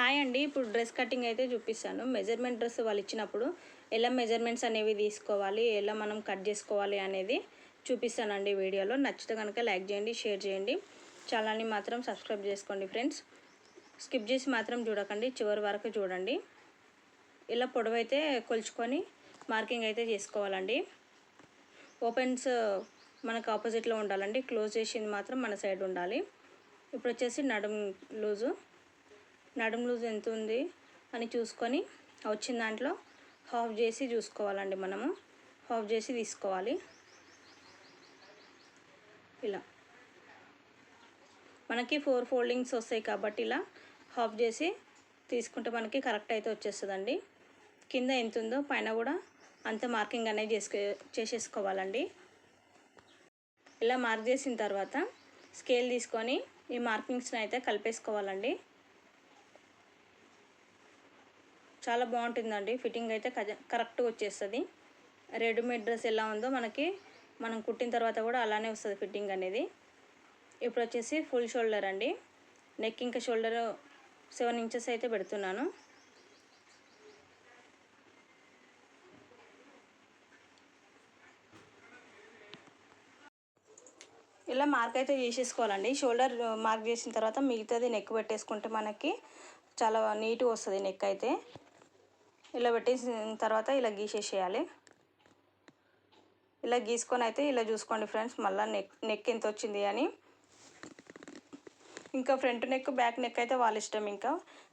Hi అండి. ఇప్పుడు dress cutting అయితే చూపిస్తాను. మెజర్మెంట్ డ్రెస్ వాళ్ళు ఇచ్చినప్పుడు ఎలా మెజర్మెంట్స్ అనేవి తీసుకోవాలి ఎలా మనం కట్ చేసుకోవాలి అనేది చూపిస్తానండి వీడియోలో. నచ్చితే కనుక లైక్ చేయండి షేర్ చేయండి. ఛానల్ని మాత్రం సబ్స్క్రైబ్ చేసుకోండి ఫ్రెండ్స్. స్కిప్ చేసి మాత్రం చూడకండి చివరి వరకు చూడండి. ఇలా పొడవైతే కొలుచుకొని మార్కింగ్ అయితే చేసుకోవాలండి. ఓపెన్స్ మనకు ఆపోజిట్లో ఉండాలండి. క్లోజ్ చేసింది మాత్రం మన సైడ్ ఉండాలి. ఇప్పుడు వచ్చేసి నడుం లూజు. నడుము లూజ్ ఎంత ఉంది అని చూసుకొని వచ్చిన దాంట్లో హాఫ్ చేసి చూసుకోవాలండి మనము. హాఫ్ చేసి తీసుకోవాలి. ఇలా. మనకి ఫోర్ ఫోల్డింగ్స్ వస్తాయి కాబట్టి ఇలా హాఫ్ చేసి తీసుకుంటే మనకి కరెక్ట్ అయితే వచ్చేస్తుందండి. కింద ఎంత ఉందో పైన కూడా అంత మార్కింగ్ అనేది చేసుకో చేసేసుకోవాలండి. ఇలా మార్క్ చేసిన తర్వాత స్కేల్ తీసుకొని ఈ మార్కింగ్స్ని అయితే కలిపేసుకోవాలండి. చాలా బాగుంటుందండి. ఫిట్టింగ్ అయితే కరెక్ట్గా వచ్చేస్తుంది. రెడీమేడ్ డ్రెస్ ఎలా ఉందో మనకి మనం కుట్టిన తర్వాత కూడా అలానే వస్తుంది ఫిట్టింగ్ అనేది. ఇప్పుడు వచ్చేసి ఫుల్ షోల్డర్ అండి. నెక్ ఇంకా షోల్డర్ సెవెన్ ఇంచెస్ అయితే పెడుతున్నాను. ఇలా మార్క్ అయితే చేసేసుకోవాలండి. షోల్డర్ మార్క్ చేసిన తర్వాత మిగతాది నెక్ పెట్టేసుకుంటే మనకి చాలా నీట్గా వస్తుంది నెక్ అయితే. ఇలా పెట్టేసిన తర్వాత ఇలా గీసేసేయాలి. ఇలా గీసుకొని అయితే ఇలా చూసుకోండి ఫ్రెండ్స్ మళ్ళీ నెక్ నెక్ ఎంత వచ్చింది అని. ఇంకా ఫ్రంట్ నెక్ బ్యాక్ నెక్ అయితే వాళ్ళ ఇష్టం ఇంకా.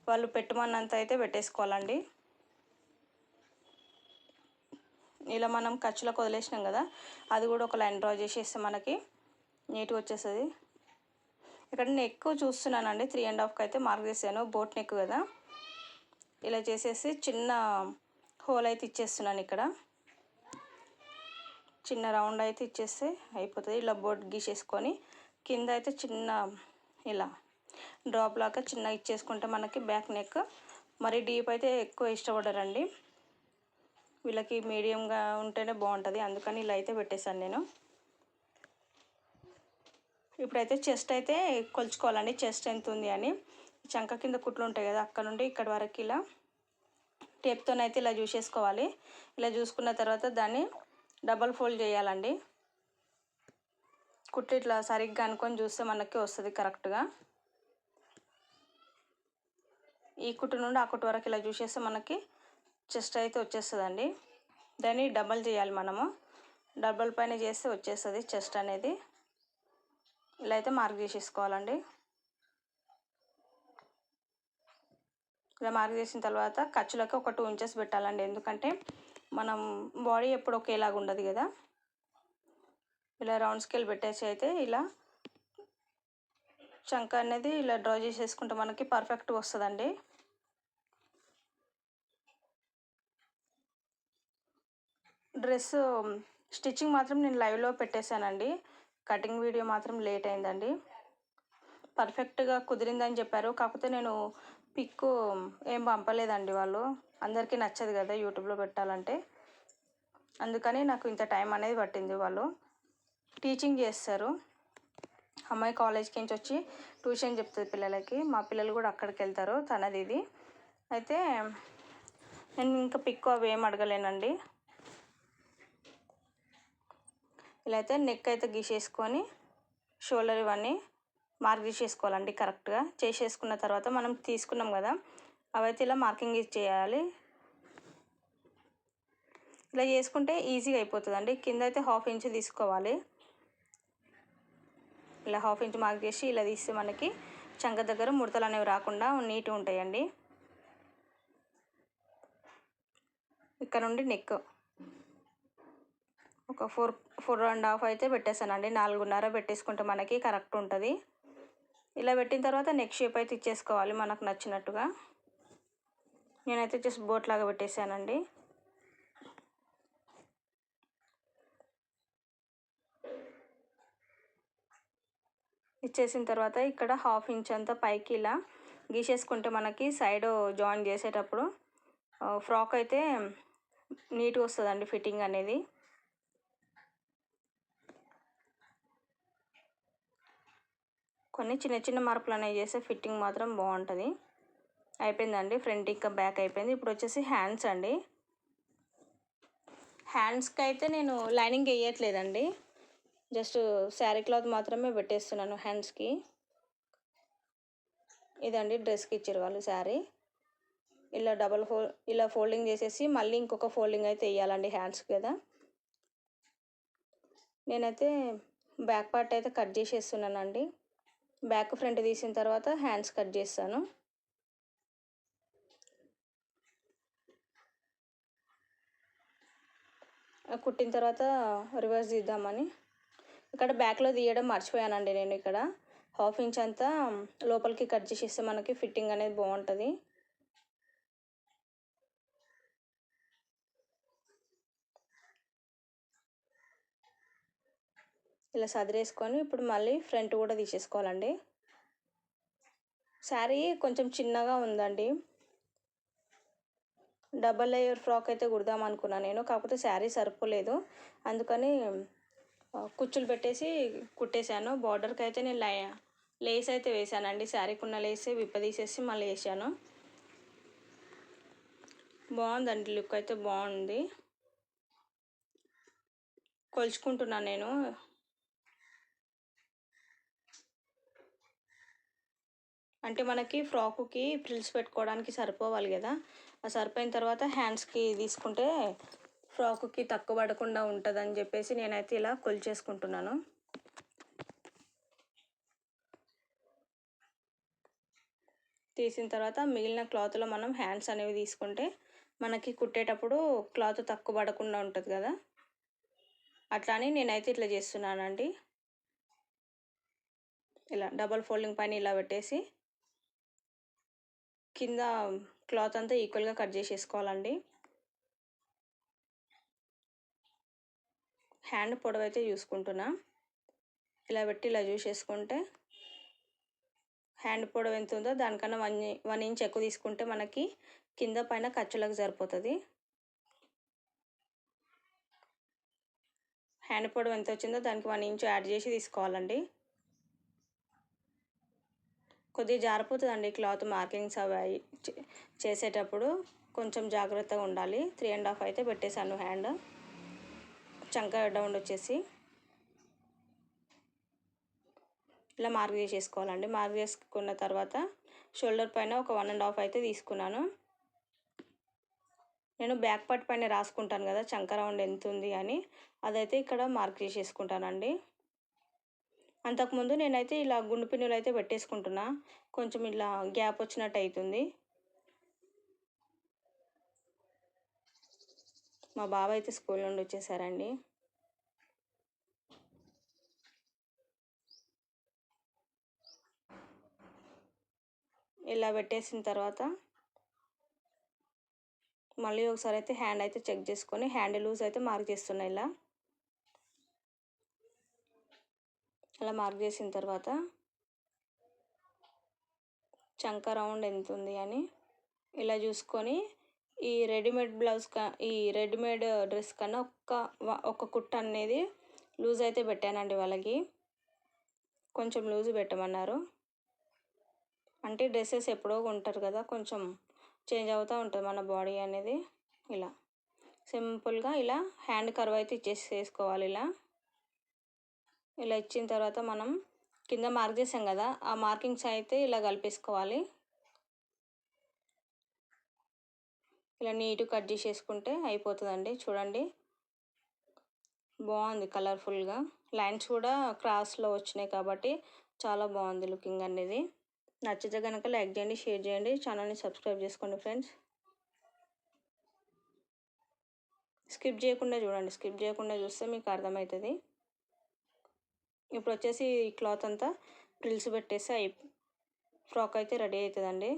వాళ్ళు పెట్టమన్నంత అయితే పెట్టేసుకోవాలండి. ఇలా మనం ఖర్చులకు వదిలేసినాం కదా అది కూడా ఒక లైన్ డ్రా చేసేస్తే మనకి నీట్గా వచ్చేస్తుంది. ఇక్కడ నెక్ చూస్తున్నానండి త్రీ అండ్ హాఫ్కి అయితే మార్క్ చేశాను బోట్ నెక్ కదా. ఇలా చేసేసి చిన్న హోల్ అయితే ఇచ్చేస్తున్నాను ఇక్కడ. చిన్న రౌండ్ అయితే ఇచ్చేస్తే అయిపోతుంది. ఇలా బోర్డ్ గీసేసుకొని కింద అయితే చిన్న ఇలా డ్రాప్ లాగా చిన్న ఇచ్చేసుకుంటే మనకి బ్యాక్ నెక్ మరి డీప్ అయితే ఎక్కువ ఇష్టపడరండి. వీళ్ళకి మీడియంగా ఉంటేనే బాగుంటుంది. అందుకని ఇలా అయితే పెట్టేశాను నేను. ఇప్పుడైతే చెస్ట్ అయితే కొలుచుకోవాలండి. చెస్ట్ ఎంత ఉంది అని. చంక కింద కుట్లు ఉంటాయి కదా అక్కడ నుండి ఇక్కడ వరకు ఇలా టేప్తోనైతే ఇలా చూసేసుకోవాలి. ఇలా చూసుకున్న తర్వాత దాన్ని డబల్ ఫోల్డ్ చేయాలండి. కుట్టు ఇట్లా సరిగ్గా అనుకొని చూస్తే మనకి వస్తుంది కరెక్ట్గా. ఈ కుట్టు నుండి ఆ కుట్టు వరకు ఇలా చూసేస్తే మనకి చెస్ట్ అయితే వచ్చేస్తుందండి. దాన్ని డబల్ చేయాలి మనము. డబల్ పైన చేస్తే వచ్చేస్తుంది చెస్ట్ అనేది. ఇలా అయితే మార్క్ చేసేసుకోవాలండి. ఇలా మార్క్ చేసిన తర్వాత ఖర్చులకి ఒక టూ ఇంచెస్ పెట్టాలండి. ఎందుకంటే మనం బాడీ ఎప్పుడు ఒకేలాగా ఉండదు కదా. ఇలా రౌండ్ స్కేల్ పెట్టేసి అయితే ఇలా చంక అనేది ఇలా డ్రా చేసేసుకుంటే మనకి పర్ఫెక్ట్ వస్తుందండి. డ్రెస్ స్టిచ్చింగ్ మాత్రం నేను లైవ్లో పెట్టేశానండి. కటింగ్ వీడియో మాత్రం లేట్ అయిందండి. పర్ఫెక్ట్గా కుదిరిందని చెప్పారు. కాకపోతే నేను పిక్ ఏం పంపలేదండి వాళ్ళు. అందరికీ నచ్చదు కదా యూట్యూబ్లో పెట్టాలంటే. అందుకని నాకు ఇంత టైం అనేది పట్టింది వాళ్ళు. టీచింగ్ చేస్తారు. అమ్మాయి కాలేజ్కి నుంచి వచ్చి ట్యూషన్ చెప్తుంది పిల్లలకి. మా పిల్లలు కూడా అక్కడికి వెళ్తారు. తనది ఇది. అయితే నేను ఇంకా పిక్ అవి ఏం అడగలేనండి. ఇలా అయితే నెక్ అయితే గీసేసుకొని షోల్డర్ ఇవన్నీ మార్కింగ్ చేసుకోవాలండి కరెక్ట్గా. చేసేసుకున్న తర్వాత మనం తీసుకున్నాం కదా అవైతే ఇలా మార్కింగ్ చేయాలి. ఇలా చేసుకుంటే ఈజీగా అయిపోతుందండి. కింద అయితే హాఫ్ ఇంచ్ తీసుకోవాలి. ఇలా హాఫ్ ఇంచ్ మార్క్ చేసి ఇలా తీస్తే మనకి చంక దగ్గర ముడతలు అనేవి రాకుండా నీట్గా ఉంటాయండి. ఇక్కడ నుండి నెక్ ఒక ఫోర్ ఫోర్ అండ్ హాఫ్ అయితే పెట్టేసానండి నాలుగున్నర పెట్టేసుకుంటే మనకి కరెక్ట్ ఉంటుంది. ఇలా పెట్టిన తర్వాత నెక్ షేప్ అయితే ఇచ్చేసుకోవాలి మనకు నచ్చినట్టుగా. నేనైతే జస్ట్ బోట్ లాగా పెట్టేశానండి. ఇచ్చేసిన తర్వాత ఇక్కడ హాఫ్ ఇంచ్ అంతా పైకి ఇలా గీసేసుకుంటే మనకి సైడ్ జాయిన్ చేసేటప్పుడు ఫ్రాక్ అయితే నీట్గా వస్తుందండి ఫిట్టింగ్ అనేది. కొన్ని చిన్న చిన్న మార్పులు అనేవి చేస్తే ఫిట్టింగ్ మాత్రం బాగుంటుంది. అయిపోయిందండి. ఫ్రంట్ ఇంకా బ్యాక్ అయిపోయింది. ఇప్పుడు వచ్చేసి హ్యాండ్స్ అండి. హ్యాండ్స్కి అయితే నేను లైనింగ్ వేయట్లేదండి. జస్ట్ శారీ క్లాత్ మాత్రమే పెట్టేస్తున్నాను హ్యాండ్స్కి. ఇదండి డ్రెస్కి ఇచ్చారు వాళ్ళు శారీ. ఇలా డబల్ ఫోల్ ఇలా ఫోల్డింగ్ చేసేసి మళ్ళీ ఇంకొక ఫోల్డింగ్ అయితే వేయాలండి హ్యాండ్స్ కదా. నేనైతే బ్యాక్ పార్ట్ అయితే కట్ చేసేస్తున్నానండి. బ్యాక్ ఫ్రంట్ తీసిన తర్వాత హ్యాండ్స్ కట్ చేస్తాను. కుట్టిన తర్వాత రివర్స్ తీద్దామని. ఇక్కడ బ్యాక్లో తీయడం మర్చిపోయానండి నేను ఇక్కడ. హాఫ్ ఇంచ్ అంతా లోపలికి కట్ చేసేస్తే మనకి ఫిట్టింగ్ అనేది బాగుంటుంది. ఇలా సదిరేసుకొని ఇప్పుడు మళ్ళీ ఫ్రంట్ కూడా తీసేసుకోవాలండి. శారీ కొంచెం చిన్నగా ఉందండి. డబల్ లేయర్ ఫ్రాక్ అయితే కుడదాం అనుకున్నాను నేను కాకపోతే శారీ సరిపోలేదు అందుకని కుచ్చులు పెట్టేసి కుట్టేశాను. బార్డర్కి అయితే నేను లై లేస్ అయితే వేసానండి శారీకి ఉన్న లేసే విప్పదీసేసి మళ్ళీ వేసాను బాగుందండి లుక్ అయితే బాగుంది. కొలుచుకుంటున్నాను నేను. అంటే మనకి ఫ్రాకుకి ఫ్రిల్స్ పెట్టుకోవడానికి సరిపోవాలి కదా. ఆ సరిపోయిన తర్వాత హ్యాండ్స్కి తీసుకుంటే ఫ్రాకుకి తక్కువ పడకుండా ఉంటుందని చెప్పేసి నేనైతే ఇలా కొలిచేసుకుంటున్నాను. తీసిన తర్వాత మిగిలిన క్లాత్లో మనం హ్యాండ్స్ అనేవి తీసుకుంటే మనకి కుట్టేటప్పుడు క్లాత్ తక్కువ పడకుండా ఉంటుంది కదా. అట్లా అని నేనైతే ఇట్లా చేస్తున్నానండి. ఇలా డబల్ ఫోల్డింగ్ పైన ఇలా పెట్టేసి కింద క్లాత్ అంతా ఈక్వల్గా కట్ చేసేసుకోవాలండి. హ్యాండ్ పొడవు అయితే చూసుకుంటున్నా ఇలా పెట్టి ఇలా చూసేసుకుంటే హ్యాండ్ పొడవు ఎంత ఉందో దానికన్నా వన్ వన్ ఇంచ్ ఎక్కువ తీసుకుంటే మనకి కింద పైన ఖర్చులకు సరిపోతుంది. హ్యాండ్ పొడవు ఎంత వచ్చిందో దానికి వన్ ఇంచ్ యాడ్ చేసి తీసుకోవాలండి. కొద్దిగా జారిపోతుందండి క్లాత్ మార్కింగ్స్ అవి చేసేటప్పుడు కొంచెం జాగ్రత్తగా ఉండాలి. త్రీ అండ్ హాఫ్ అయితే పెట్టేశాను హ్యాండ్. చంక డౌన్ వచ్చేసి. ఇలా మార్క్ చేసేసుకోవాలండి. మార్క్ చేసుకున్న తర్వాత షోల్డర్ పైన ఒక వన్ అండ్ హాఫ్ అయితే తీసుకున్నాను. నేను బ్యాక్ పార్ట్ పైన రాసుకుంటాను కదా చంక రౌండ్ ఎంత ఉంది అని. అదైతే ఇక్కడ మార్క్ చేసేసుకుంటానండి. అంతకుముందు నేనైతే ఇలా గుండు పిన్నులు అయితే పెట్టేసుకుంటున్నా. కొంచెం ఇలా గ్యాప్ వచ్చినట్టు అవుతుంది మా బావ అయితే స్కూల్ నుండి వచ్చేసారండి. ఇలా పెట్టేసిన తర్వాత మళ్ళీ ఒకసారి అయితే హ్యాండ్ అయితే చెక్ చేసుకొని హ్యాండ్ లూజ్ అయితే మార్క్ చేస్తున్నాయి ఇలా. అలా మార్క్ చేసిన తర్వాత చంక రౌండ్ ఎంత ఉంది అని ఇలా చూసుకొని ఈ రెడీమేడ్ బ్లౌజ్ క ఈ రెడీమేడ్ డ్రెస్ కన్నా ఒక్క ఒక కుట్ట అనేది లూజ్ అయితే పెట్టానండి వాళ్ళకి. కొంచెం లూజ్ పెట్టమన్నారు. అంటే డ్రెస్సెస్ ఎప్పుడో ఉంటారు కదా కొంచెం చేంజ్ అవుతూ ఉంటుంది మన బాడీ అనేది. ఇలా సింపుల్గా ఇలా హ్యాండ్ కర్వ్ అయితే ఇచ్చేసి వేసుకోవాలి ఇలా. ఇలా ఇచ్చిన తర్వాత మనం కింద మార్క్ చేసాం కదా ఆ మార్కింగ్స్ అయితే ఇలా కలిపేసుకోవాలి. ఇలా నీట్ కట్ చేసేసుకుంటే అయిపోతుందండి. చూడండి. బాగుంది కలర్ఫుల్గా లైన్స్ కూడా క్రాస్లో వచ్చినాయి కాబట్టి చాలా బాగుంది లుకింగ్ అనేది. నచ్చితే కనుక లైక్ చేయండి షేర్ చేయండి. ఛానల్ని సబ్స్క్రైబ్ చేసుకోండి ఫ్రెండ్స్ స్కిప్ చేయకుండా చూడండి. స్కిప్ చేయకుండా చూస్తే మీకు అర్థమవుతుంది. ఇప్పుడు వచ్చేసి ఈ క్లాత్ అంతా ప్రిల్స్ పెట్టేసి అయి ఫ్రాక్ అయితే రెడీ అవుతుందండి.